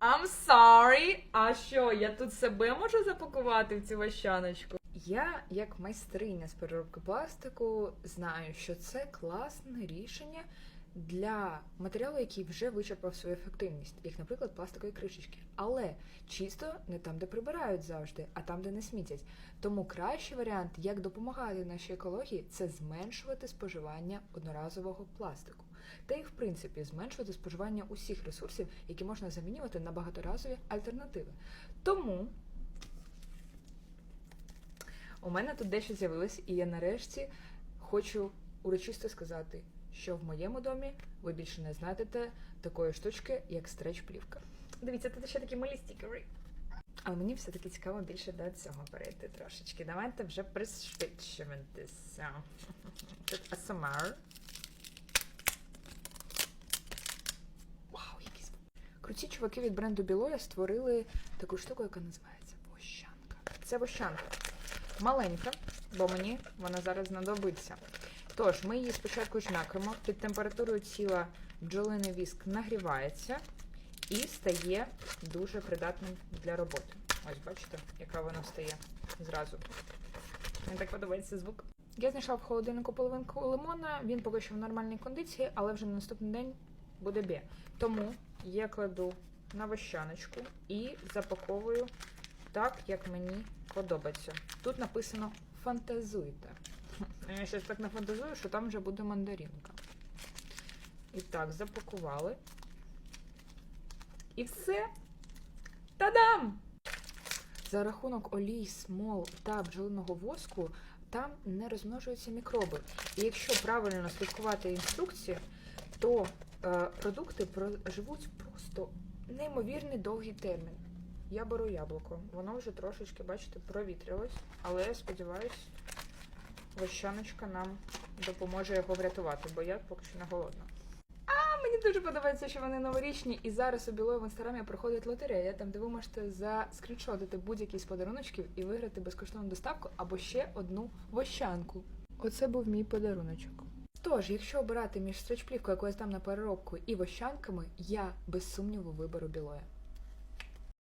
I'm sorry. А що, я тут себе можу запакувати в цю вощаночку? Я, як майстриня з переробки пластику, знаю, що це класне рішення для матеріалу, який вже вичерпав свою ефективність, як, наприклад, пластикові кришечки. Але чисто не там, де прибирають завжди, а там, де не смітять. Тому кращий варіант, як допомагати нашій екології, це зменшувати споживання одноразового пластику. Та й в принципі зменшувати споживання усіх ресурсів, які можна замінювати на багаторазові альтернативи. Тому у мене тут дещо з'явилось, і я нарешті хочу урочисто сказати, що в моєму домі ви більше не знайдете такої штучки, як стреч-плівка. Дивіться, тут ще такі малі стікери. А мені все-таки цікаво більше до цього перейти трошечки. Давайте вже пришвидшуватися. Тут ASMR. Вау, звук. Круті чуваки від бренду Білоя створили таку штуку, яка називається вощанка. Це вощанка. Маленька, бо мені вона зараз знадобиться. Тож, ми її спочатку жмякаємо, під температурою тіла бджолиний віск нагрівається і стає дуже придатним для роботи. Ось бачите, яка вона стає зразу. Мені так подобається звук. Я знайшла в холодильнику половинку лимона. Він поки що в нормальній кондиції, але вже на наступний день буде бє. Тому я кладу на вощаночку і запаковую так, як мені подобається. Тут написано фантазуйте. Я зараз так нафантазую, що там вже буде мандаринка. І так, запакували. І все. Та-дам! За рахунок олій, смол та бджолиного воску там не розмножуються мікроби. І якщо правильно слідкувати інструкції, то е, продукти проживуть просто неймовірний довгий термін. Я беру яблуко. Воно вже трошечки, бачите, провітрилось, але я сподіваюся, вощаночка нам допоможе його врятувати, бо я поки що не голодна. А мені дуже подобається, що вони новорічні, і зараз у білої в інстаграмі проходить лотерея, там де ви можете заскріншотити будь-який з подаруночків і виграти безкоштовну доставку або ще одну вощанку. Оце був мій подаруночок. Тож, якщо обирати між стрічплівкою, яку я здам на переробку, і вощанками, я без сумніву виберу білоя.